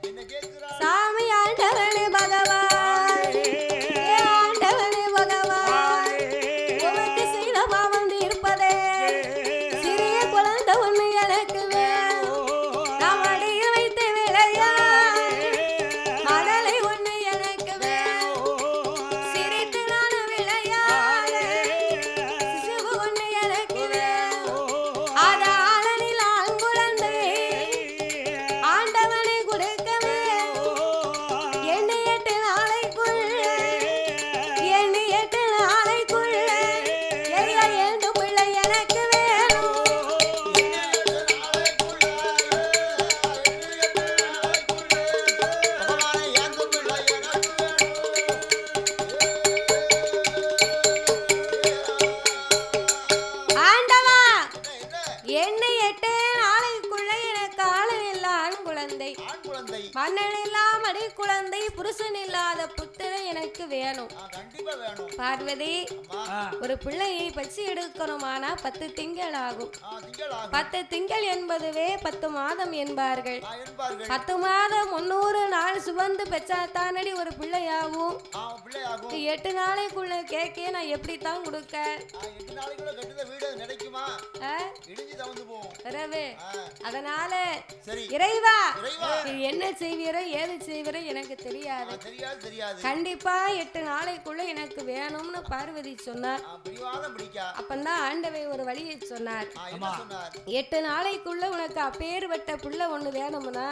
என்ன கேட்கிறாள் குழந்தை புருஷன் இல்லாத புத்திரன் எனக்கு வேணும். ஆ, கண்டிப்பா வேணும். பார்வதி ஒரு பிள்ளையை பச்சி எடுக்கணுமானா பத்து திங்கள் ஆகும் ஆ, திங்கள் ஆகும் பத்து திங்கள் என்பதுவே பத்து மாதம் என்பார்கள். பத்து மாதம் முன்னூறு நாள் சுமந்து பெற்றாத்தானடி ஒரு பிள்ளையாகும். எட்டு நாளைக்குள்ள கேக்கே நான் கொடுக்க? போகும். இரவு. ஆ, அதனால சரி. இறைவா. இறைவா. நீ என்ன செய்வீரோ ஏது செய்வீரோ எனக்கு தெரியாது தெரியாது. கண்டிப்பா எட்டு நாளைக்குள்ள எனக்கு வேணும்னு பார்வதி சொன்னார். ஆ, பிடிவாதம் பிடிக்கா? அப்பந்தான் ஆண்டவை ஒரு வழியை சொன்னார். எட்டு நாளைக்குள்ள உனக்கு அப்பேர்வட்ட புள்ள ஒண்ணு வேணும்னா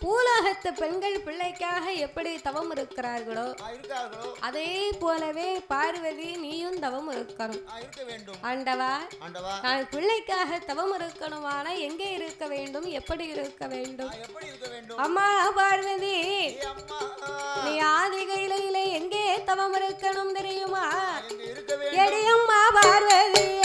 பூலோகத்து பெண்கள் பிள்ளைக்காக எப்படி தவம் இருக்கிறார்களோ ஆ, இருக்கார்களோ? அதே போலவே பார்வதி நீயும் தவம் இருக்கணும். ஆ, இருக்க வேண்டும். ஆண்டவா ஆண்டவா. நான் பிள்ளைக்காக தவம் இருக்கணுமானா எங்கே இருக்க வேண்டும்? எப்படி இருக்க வேண்டும்? ஆ, எப்படி இருக்க வேண்டும்? அம்மா பார்வதி ஏ நீ ஆதிகையில எங்கே தவம் இருக்கணும் தெரியுமா? எடியம்மா பார்வதியே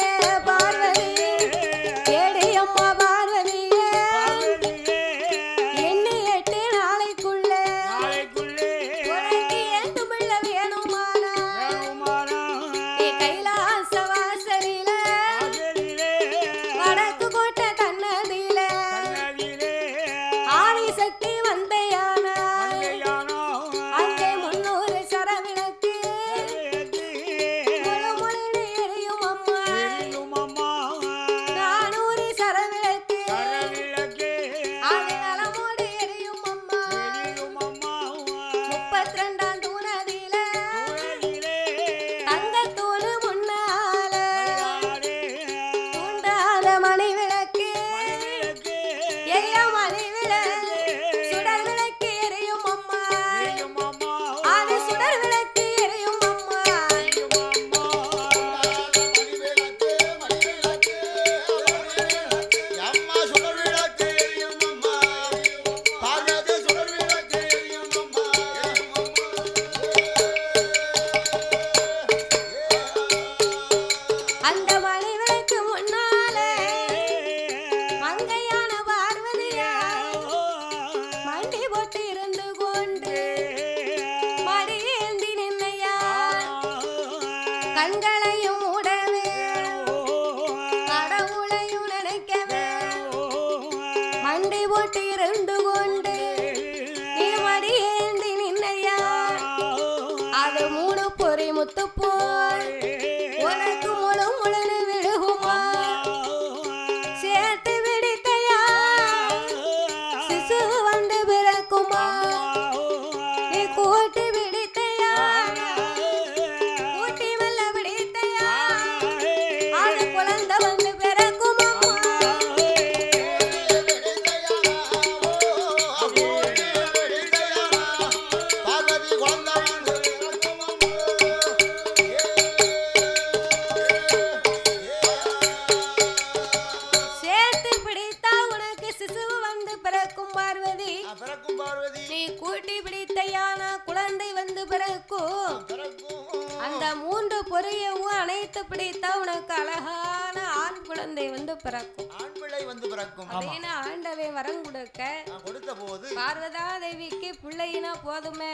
பார்வதா தேவிக்கு பிள்ளையினா போதுமே.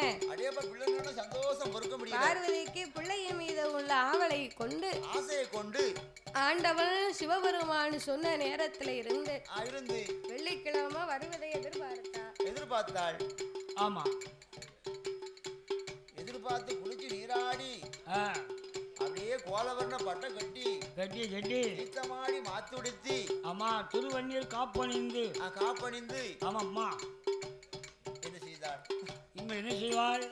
சந்தோஷம் பொறுக்க முடியல. பார்வதிக்கு பிள்ளையின் மீது உள்ள ஆவலை கொண்டு ஆசையை கொண்டு ஆண்டவன் சிவபெருமான் சொன்ன நேரத்துல இருந்து இருந்து வெள்ளிக்கிழமை வருவதை எதிர்பார்த்தா. எதிர்பார்த்தாள். ஆமா. எதிர்பார்த்து குளிச்சு நீராடி அப்படியே கோலவர்ண பட்டம் கட்டி கட்டி கட்டி. தீர்த்தமாடி மாத்துடுத்தி ஆமா திருவண்ணீர் காப்பணிந்து. காப்பணிந்து ஆமாம்மா. என்ன செய்வாள்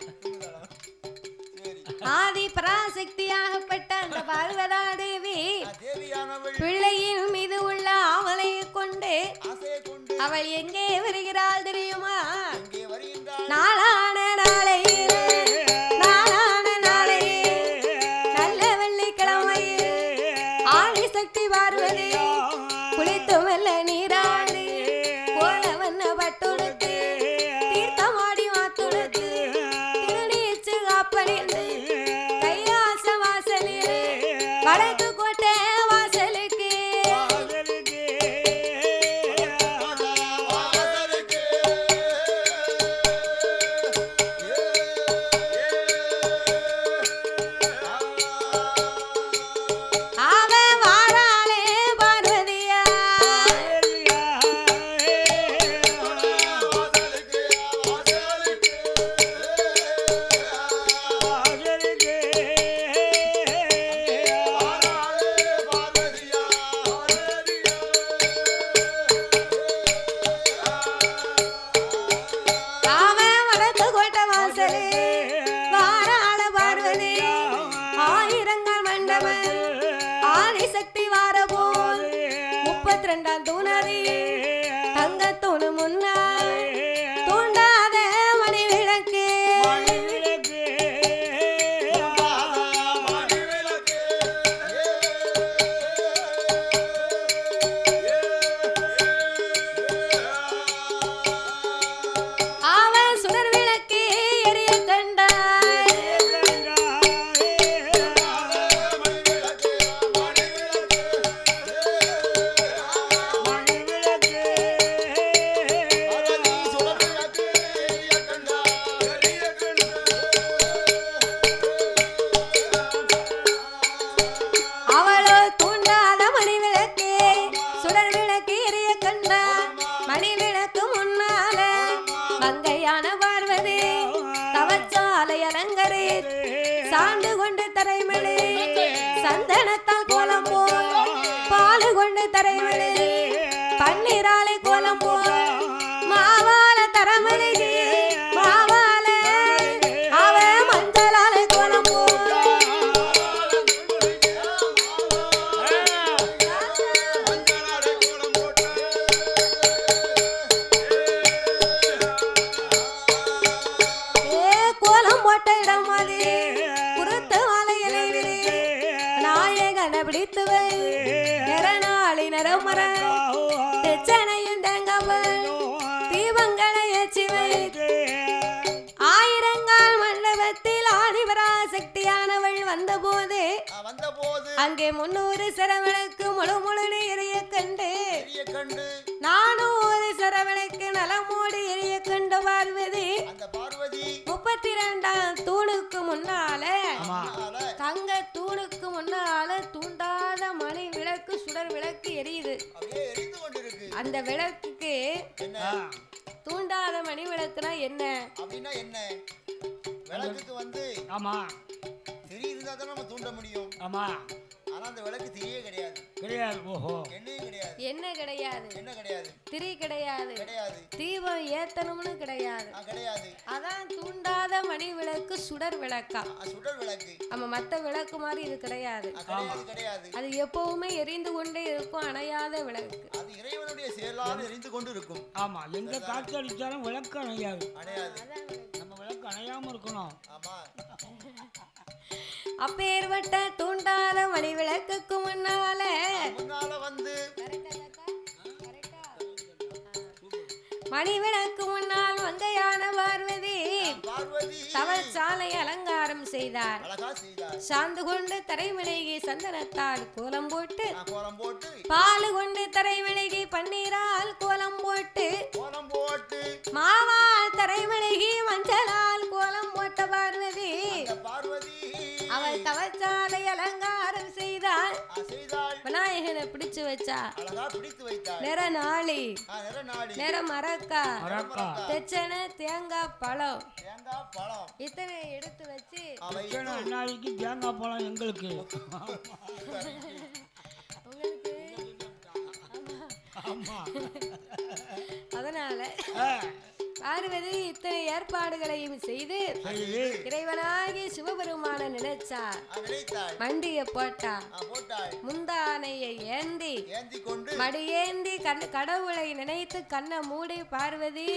ஆதி பராசக்தியாகப்பட்ட அந்த பார்வதா தேவி பிள்ளையின் மீது உள்ள ஆவலை கொண்டு அவள் எங்கே வருகிறாள் தெரியுமா? நாளான நாளையிலே விளக்கு எரியுது. அந்த விளக்குக்கு தூண்டாத மணி விளக்குனா என்ன? அப்படின்னா என்ன? விளக்குக்கு வந்து ஆமா. திரி இருந்தா தான் நம்ம தூண்ட முடியும். ஆமா. ஆனா அந்த விளக்கு திரியே கிடையாது. கிடையாது ஓஹோ. எண்ணெயும் கிடையாது. என்ன கிடையாது. என்ன கிடையாது. திரி கிடையாது. கிடையாது. தீபம் ஏத்தணும்னு கிடையாது. ஆ, கிடையாது. அதான் தூண்டாத மணி விளக்கு சுடர் விளக்கா. ஆ, சுடர் விளக்கு. நம்ம மத்த விளக்கு மாதிரி இது கிடையாது. கிடையாது அது எப்பவுமே எரிந்து கொண்டே இருக்கும் அணையாத விளக்கு. அது இறைவனுடைய செயலால் எரிந்து கொண்டு இருக்கும் ஆமா எங்க காற்று அடிச்சாலும் விளக்கு அணையாது. அடையாது நம்ம விளக்கு அணையாம இருக்கணும். ஆமா. அப்பேற்பட்ட தூண்டாத மணி விளக்குக்கு முன்னால வந்து மணி விளக்கு முன்னால் மங்கையான பார்வதி பார்வதி. தவச்சாலை அலங்காரம் செய்தார். சாந்து கொண்டு தரைமிளகி சந்தனத்தால் கோலம் போட்டு பால் கொண்டு தரைமிளகி பன்னீரால் கோலம் போட்டு மாவால் தரைமிளகி மஞ்சளால் கோலம் போட்ட பார்வதி அவள் தவச்சாலை அலங்காரம் செய்தாள். விநாயகனை பிடிச்சு வச்சா. நிற நாளி. ஆ, நிற மரக்கா. மரக்கா. தெச்சனை தேங்காய் பழம். தேங்காய் பழம். இத்தனை எடுத்து வச்சு. அண்ணாடிக்கு தேங்காய் பழம் எங்களுக்கு. உங்களுக்கு. ஆமா. அதனால. பார்வதி இத்தனை ஏற்பாடுகளையும் செய்து இறைவனாகி சிவபெருமான நினைச்சா மண்டிய போட்டா ஆ, முந்தானையை ஏந்தி ஏந்தி கொண்டு மடியேந்தி கண் கடவுளை நினைத்து கண்ணை மூடி பார்வதி.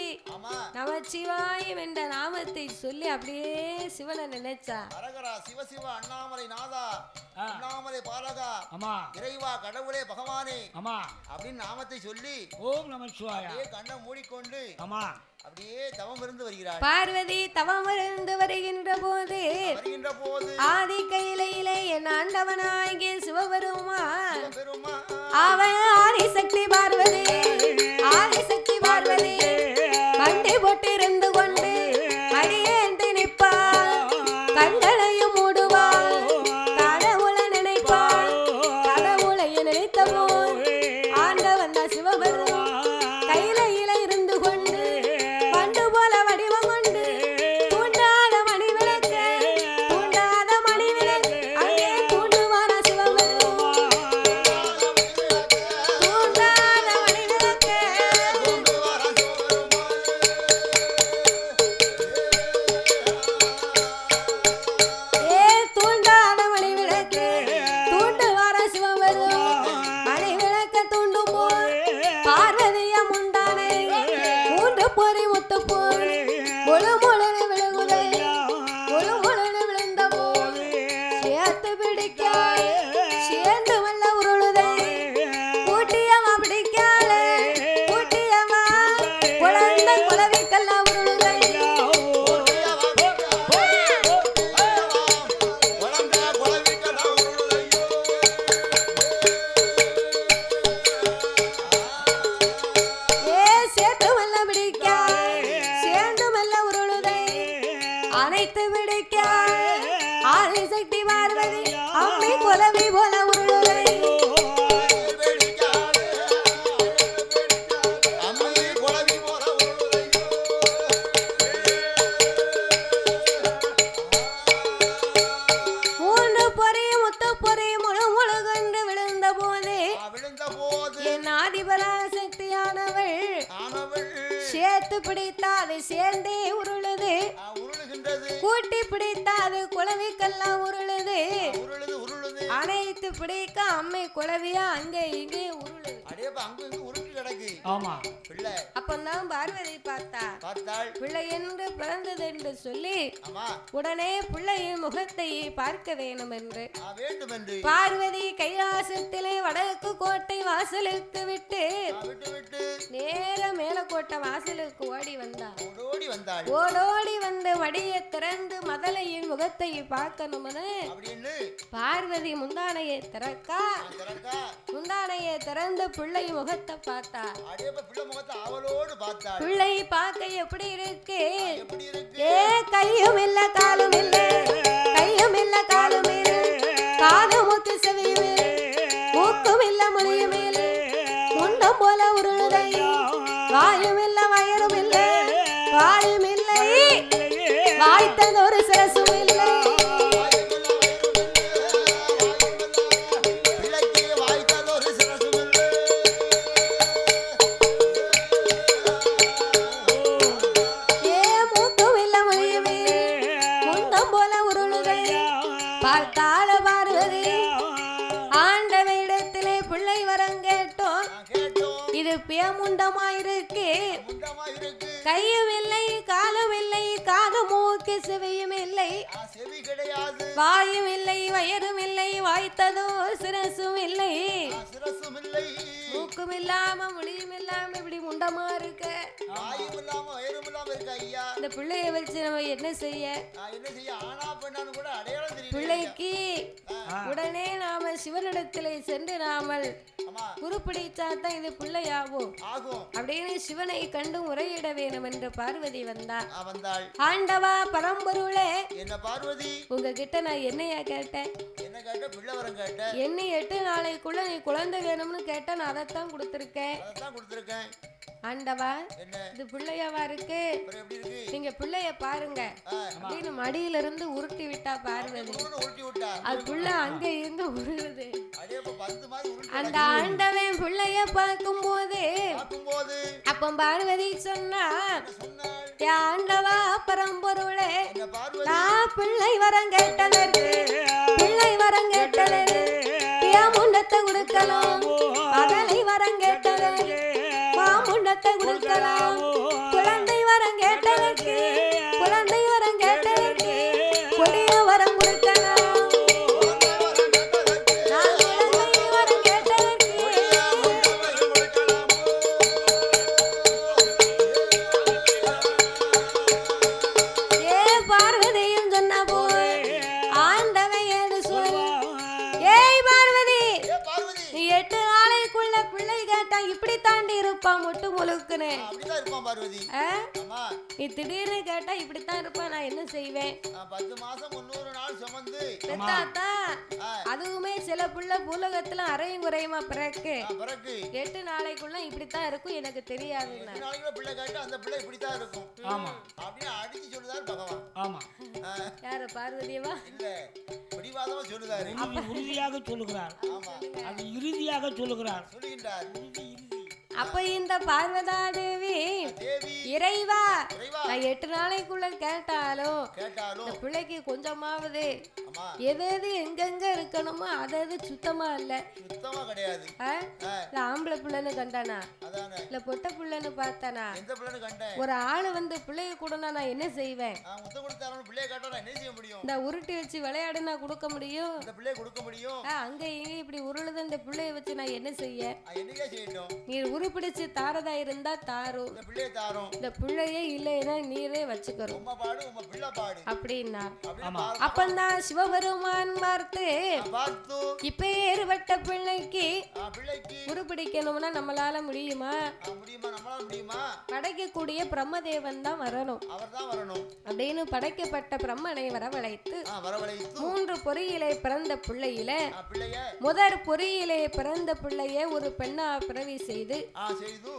நமச்சிவாயம் என்ற நாமத்தை சொல்லி அப்படியே சிவனை நினைச்சா. அரகரா சிவசிவ அண்ணாமலை நாதா. அண்ணாமலை பாலகா ஆமா. இறைவா கடவுளே பகவானே ஆமா. அப்படின்னு நாமத்தை சொல்லி ஓம் நமச்சிவாயா. அப்படியே கண்ணை மூடிக்கொண்டு ஆமா. அப்படியே தவம் இருந்து வருகிறாள். பார்வதி தவம் இருந்து வருகின்ற போது வருகின்ற போது ஆதி கையிலே என் ஆண்டவனாகிய சிவபெருமான் பெருமா அவன் ஆதிசக்தி பார்வதி ஆதிசக்தி பார்வதி. வண்டி போட்டிருந்து கொண்டு அம்மை பிள்ளை அப்பந்தான் பார்வதி பார்த்தா பார்த்தாள். பிள்ளை என்று பிறந்தது என்று சொல்லி உடனே பிள்ளையின் முகத்தை பார்க்க வேண்டும் என்று பார்வதி கைலாசத்திலே வடக்கு கோட்டை வாசலுக்கு விட்டு நேர மேலக்கோட்டை வாசலுக்கு ஓடி வந்தார் ஓடோடி வந்தாள். ஓடோடி வந்து மடியை திறந்து மதலையின் முகத்தை பார்க்கணும்னு பார்வதி முந்தானையை திறக்கா. முந்தானையை திறந்து பிள்ளை முகத்தை பார்த்தா முகத்தை அவளோடு பிள்ளை பார்க்க எப்படி இருக்கு? எப்படி இருக்கு? ஏ கையும் இல்ல காலும் இல்ல. கையும் இல்ல காலும் இல்ல. காது மூக்கு செவியும். மூக்கும் இல்ல மொழியும் இல்ல. முண்டம் போல உருளுதை. வாயும் இல்ல வயரும் இல்ல. வாயும் இல்லை. வாய்த்தது ஒரு சிரசும் இல்லை. பிள்ளைய வச்சு நம்ம என்ன செய்ய? என்ன செய்ய ஆனா பெண்ணான்னு கூட அடையாளம் பிள்ளைக்கு உடனே நாம சிவனிடத்திலே சென்று நாமல் ஆமா. உருப்பிடிச்சா தான் இது ஆகும். அப்படின்னு சிவனை கண்டு முறையிட வேணும் என்று பார்வதி வந்தாள். ஆண்டவா பரம்பொருளே. என்ன பார்வதி? உங்ககிட்ட நான் என்னையா கேட்டேன்? என்ன கேட்ட? கேட்ட எட்டு நாளைக்குள்ள நீ குழந்தை வேணும்னு கேட்டேன் நான் அதைத்தான் கொடுத்துருக்கேன். ஆண்டவா இது பிள்ளையாவா இருக்கு? நீங்க பிள்ளைய பாருங்க. அப்படின்னு மடியில இருந்து உருட்டி விட்டா பார்வதி. அது புள்ள அங்க இருந்து உருளுது. அந்த ஆண்டவன் பிள்ளைய பார்க்கும் போது அப்ப பார்வதி சொன்னா என்ன சொன்னாள் "ஏ ஆண்டவா பரம்பொருளே நான் பிள்ளை வரம் கேட்டதற்கு பிள்ளை வரம் கேட்டதற்கு முண்டத்தை கொடுக்கலாம் மகளை வரம் கேட்டதற்கு மாமுண்டத்தை கொடுக்கலாம் குழந்தை வரம் அதுவுமே சில புள்ள பூலகத்துல அரையும் குறையுமா பிறகு? ஆ, பிறகு. எட்டு நாளைக்குள்ள இப்படித்தான் இருக்கும் எனக்கு பிள்ளை கேட்டா அந்த பிள்ளை இப்படித்தான் இருக்கும். ஆமா. அப்படின்னு அடிச்சு சொல்லுதாரு பகவான். ஆமா. யாரு பார்வதியவா? இல்ல. பிடிவாதமா சொல்லுதாரு. உறுதி- உறுதியாக சொல்லுகிறார். ஆமா. அது இறுதியாக சொல்லுகிறார். சொல்லுகின்றார். இறுதி இறுதி. அப்ப இந்த பார்வதா தேவி. இறைவா. நான் எட்டு நாளைக்குள்ள கேட்டாலும் இந்த பிள்ளைக்கு கொஞ்சமாவது எது எது எங்கெங்க இருக்கணுமோ அது அது சுத்தமா இல்ல. சுத்தமா கிடையாது. இல்ல ஆம்பளை பிள்ளைன்னு கண்டானா? இல்ல பொட்டை பிள்ளைன்னு பார்த்தானா? ஒரு ஆளு வந்து பிள்ளைய கூடனா நான் என்ன செய்வேன்? இந்த உருட்டி வச்சு விளையாடு நான் கொடுக்க முடியும். அங்க இங்க இப்படி உருளுது இந்த பிள்ளைய வச்சு நான் என்ன செய்ய? ஆ, என்னைக்கே உருப்பிடிச்சு தாரதா இருந்தா தாரும். இந்த பிள்ளைய தாரோம். இந்த பிள்ளையே இல்லைன்னா நீரே வச்சுக்கிறோம் உம்ம பாடு உம்ம பிள்ளை பாடு. அப்படின்னா. பாரு. அப்பந்தான் சிவபெருமான் பார்த்து பார்த்து. இப்ப ஏறுபட்ட பிள்ளைக்கு ஆ, பிள்ளைக்கு. உருப்பிடிக்கணும்னா நம்மளால முடியுமா? ஆ, முடியுமா? நம்மளால முடியுமா? படைக்கக்கூடிய பிரம்மதேவன் தான் வரணும். அவர் தான் வரணும். அப்படின்னு படைக்கப்பட்ட பிரம்மனை வரவழைத்து ஆ, வரவழைத்து. மூன்று பொறியிலே பிறந்த பிள்ளையில ஆ, பிள்ளைய. முதற் பொறியிலே பிறந்த பிள்ளைய ஒரு பெண்ணா பிறவி செய்து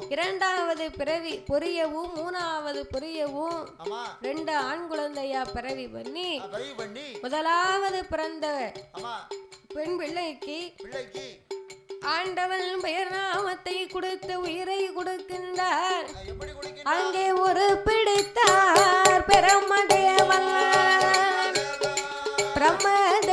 இரண்டாவது பிறவி பொரியவும் மூணாவது பொரியவும் ரெண்டு ஆண் குழந்தையா பிறவி பண்ணி முதலாவது பிறந்த பெண் பிள்ளைக்கு பிள்ளைக்கு. ஆண்டவன் பெயர் நாமத்தை கொடுத்து உயிரை கொடுக்கின்றார். அங்கே ஒரு பிடித்தார். பிரம்மதேவன். பிரம்மதேவன்.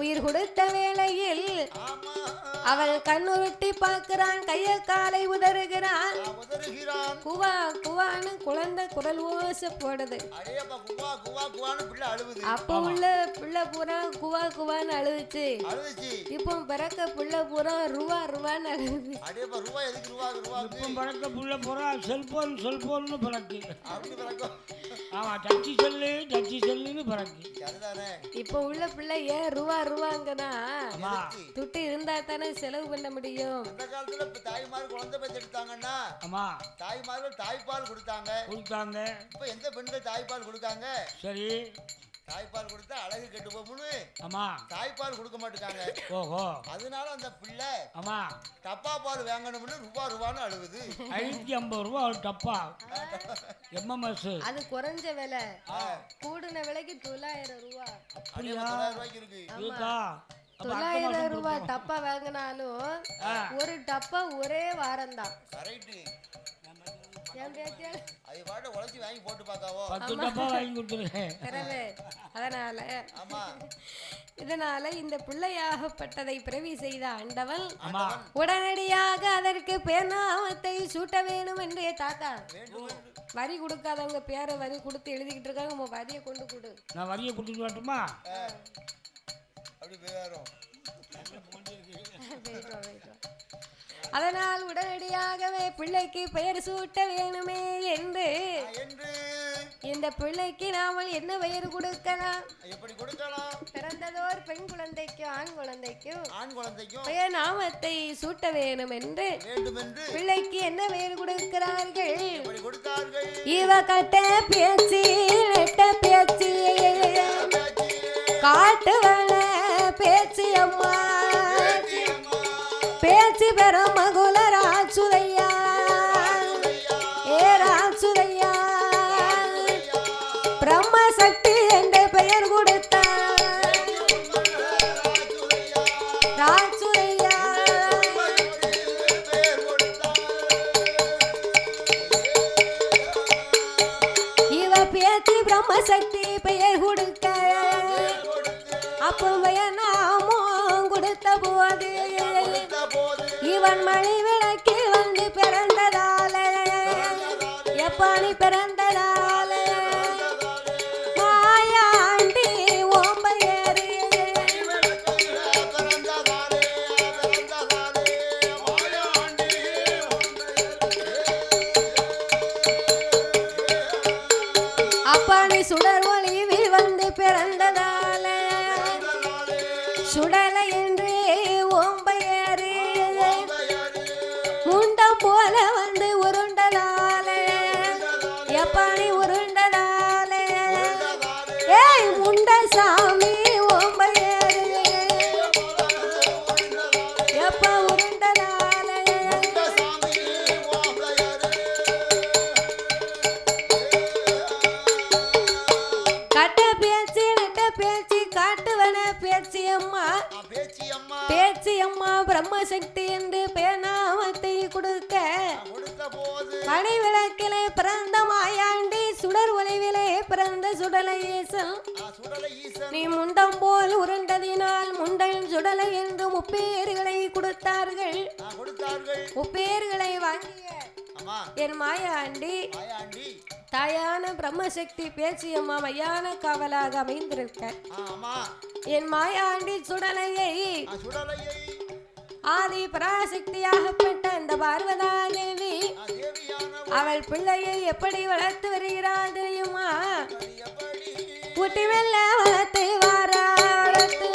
உயிர் கொடுத்த வேளையில் அவள் கண்ணுருட்டி பார்க்கிறான் கைய காலை உதறுகிறான். குவா குவான்னு குழந்தை குரல் ஓசை போடுது. அடேப்பா குவா குவா குவான்னு பிள்ளை அழுவுது. அப்போ உள்ள பிள்ளை பூரா குவா குவான்னு அழுதுச்சு. இப்போ பிறக்க பிள்ளை பூரா ருவா ருவான்னு ரூபாக்கு இப்போ பழக்க புள்ள பூரா செல்போன் செல்போன்னு பிறக்கும். ஆமா டச்சி செல்லு டச்சி செல்லுன்னு பிறகு அதுதானே இப்போ உள்ள பிள்ளை ஏன் ரூபா ரூபாங்கன்னா துட்டு இருந்தா தானே செலவு பண்ண முடியும். அந்த காலத்துல இப்ப தாய்மார் குழந்தை பெற்றெடுத்தாங்கன்னா அம்மா. தாய்மார்கள் தாய்ப்பால் கொடுத்தாங்க. கொடுத்தாங்க. இப்ப எந்த பெண்கள் தாய்ப்பால் கொடுக்காங்க சரி. தாய்ப்பால் கொடுத்தா அழகு கெட்டு போகும்னு. அம்மா தாய்ப்பால் கொடுக்க மாட்டேங்காங்க ஓஹோ. அதனால அந்த பிள்ளை அம்மா டப்பா பால் வாங்கணும்னு ரூபா ரூபான்னு அழுகுது ஐநூற்றி ஐம்பது ரூபா ஒரு டப்பா. எம்எம்எஸ் அது குறைஞ்ச விலை. கூடுன விலைக்கு தொள்ளாயிரம் ரூபா. அப்படியா தொள்ளாயிரம் ரூபாய்க்கு இருக்கு. இருக்கா? தொள்ளாயிரம் ரூபாய் டப்பா வாங்கினாலும். ஒரு டப்பா ஒரே வாரம் தான் அது பாட்டு உழைச்சி வாங்கி போட்டு பார்க்காவோ? பத்து டப்பா வாங்கி கொடுத்துருக்கேன் பிறகு அதனால ஆமா. இதனால இந்த பிள்ளையாகப்பட்டதை பிறவி செய்த ஆண்டவன் அம்மா உடனடியாக அதற்கு பேர்நாமத்தை சூட்ட வேணும் என்றே தாத்தா. வேண்டும் என்று. வரி கொடுக்காதவங்க பேரை வரி கொடுத்து எழுதிக்கிட்டு இருக்காங்க உங்க வரியை கொண்டு கொடு. நான் வரியை கொடுத்துட்டு வரட்டுமா? அப்படி போயிடும் போயிட்டு வா, போயிட்டு வா. அதனால் உடனடியாகவே பிள்ளைக்கு பெயர் சூட்ட வேணுமே என்று. இந்த பிள்ளைக்கு நாமல் என்ன பெயர் கொடுக்கலாம்? எப்படி கொடுக்கலாம்? பிறந்ததோர் பெண் குழந்தைக்கும் ஆண் குழந்தைக்கும் ஆண் குழந்தைக்கும். பெயர் நாமத்தை சூட்ட வேணும் என்று வேண்டும் என்று பிள்ளைக்கு என்ன பெயர் கொடுக்கிறார்கள்? இவ கட்ட பேச்சு நெட்ட பேச்சு. காட்டு பேச்சு அம்மா. பேச்சு பெறும் எப்பாணி பேச்சு காட்டுவன பேச்சு அம்மா. பேச்சி அம்மா பிரம்மசக்தி என்று பேநாமத்தை கொடுக்க மணி விளக்கிலே பிறந்த மாயாண்டி சுடர் ஒளிவிலே பிறந்த சுடலை ஈசன். நீ முண்டம் போல் உருண்டதினால் முண்டல் சுடலை என்று முப்பேறுகளை கொடுத்தார்கள். முப்பேறுகளை வாங்கிய என் மாயாண்டி தாயான பிரம்மசக்தி பேச்சியம்மா மையான காவலாக அமைந்திருக்க. என் மாயாண்டி சுடலையை ஆதி பராசக்தியாகப்பட்ட அந்த பார்வதா தேவி அவள் பிள்ளையை எப்படி வளர்த்து வருகிறாள் தெரியுமா? ஊட்டி மெல்ல வளர்த்து வாரா வளர்த்து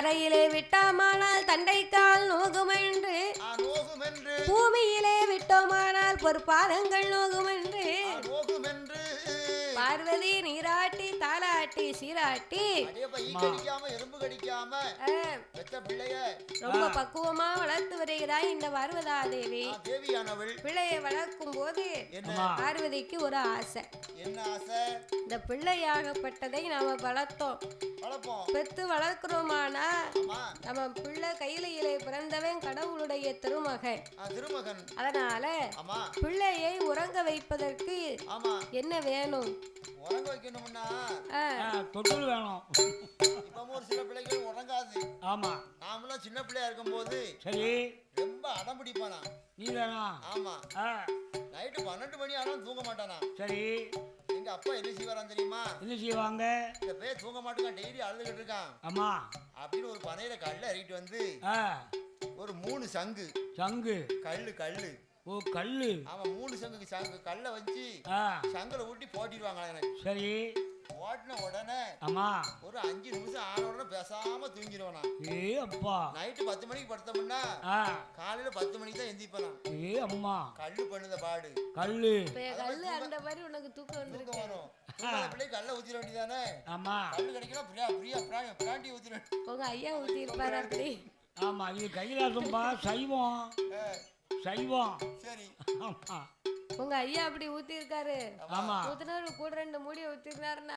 தரையிலே விட்டாமானால் தண்டைக்கால் நோகுமென்று. பூமியிலே விட்டோமானால் பொற்பாதங்கள் நோகுமென்று. பார்வதி நீராட்டி தாலாட்டி சீராட்டி. அடே பை கடிக்காம எறும்பு கடிக்காம. ஆ, பெத்த பிள்ளைய. ரொம்ப பக்குவமா வளர்த்து வருகிறாய் இந்த பார்வதா தேவி. ஆ, தேவியானவள். பிள்ளையை வளர்க்கும் போது. பார்வதிக்கு ஒரு ஆசை. என்ன ஆசை? இந்த பிள்ளையாகப்பட்டதை நாம வளர்த்தோம். பெத்து வளர்க்கிறோமானா நம்ம பிள்ளை கையிலே பிறந்தவன் கடவுளுடைய திருமகன். ஆ, திருமகன். அதனால ஆமா. பிள்ளையை உறங்க வைப்பதற்கு ஆமா. என்ன வேணும்? உறங்க வைக்கணும்னா தொட்டில் வேணும். இப்பவும் ஒரு சில பிள்ளைகள் உறங்காது. ஆமா. நாமெல்லாம் சின்ன பிள்ளையா இருக்கும்போது சரி. ரொம்ப அடம் பிடிப்பானா? நீ தானா ஆமா. நைட்டு பன்னெண்டு மணி ஆனாலும் தூங்க மாட்டானா? சரி. எங்க அப்பா என்ன செய்வாரான் தெரியுமா? என்ன செய்வாங்க? இந்த பேர் தூங்க மாட்டேங்கான் டெய்லி அழுதுகிட்டு இருக்கான். ஆமா. அப்படின்னு ஒரு பனையில கல்ல இறக்கிட்டு வந்து ஒரு மூணு சங்கு. சங்கு. கல்லு கல்லு. ஓ கல்லு. அவன் மூணு சங்குக்கு சங்கு கல்லை வச்சு சங்கல ஊட்டி போட்டிடுவாங்களா எனக்கு. சரி. ஓட்டின உடனே ஆமா. ஒரு அஞ்சு நிமிஷம் ஆன உடனே பேசாம தூங்கிடுவானா ஏ அப்பா. நைட்டு பத்து மணிக்கு படுத்தோம்னா காலையில பத்து மணிக்கு தான் எந்திரிப்பானா ஏ அம்மா. கல்லு பண்ணுத பாடு. கல்லு. கல்லு அந்த மாதிரி உனக்கு தூக்கம் வந்திருக்கு. வரும். பிள்ளைக்கு கல்ல ஊத்திட வேண்டியதானே? ஆமா. கல்லு கிடைக்கலாம் பிரியா பிரியா பிராணி பிராண்டி வேண்டியது. உங்க ஐயா ஊத்தி இருப்பாரு அப்படி. ஆமா இது கைலாசம்பா சைவம். சைவம். சரி. ஆமா. உங்க ஐயா அப்படி ஊத்தி இருக்காரு ஆமா. ஊத்துனாரு கூட ரெண்டு மூடி ஊத்திருந்தாருன்னா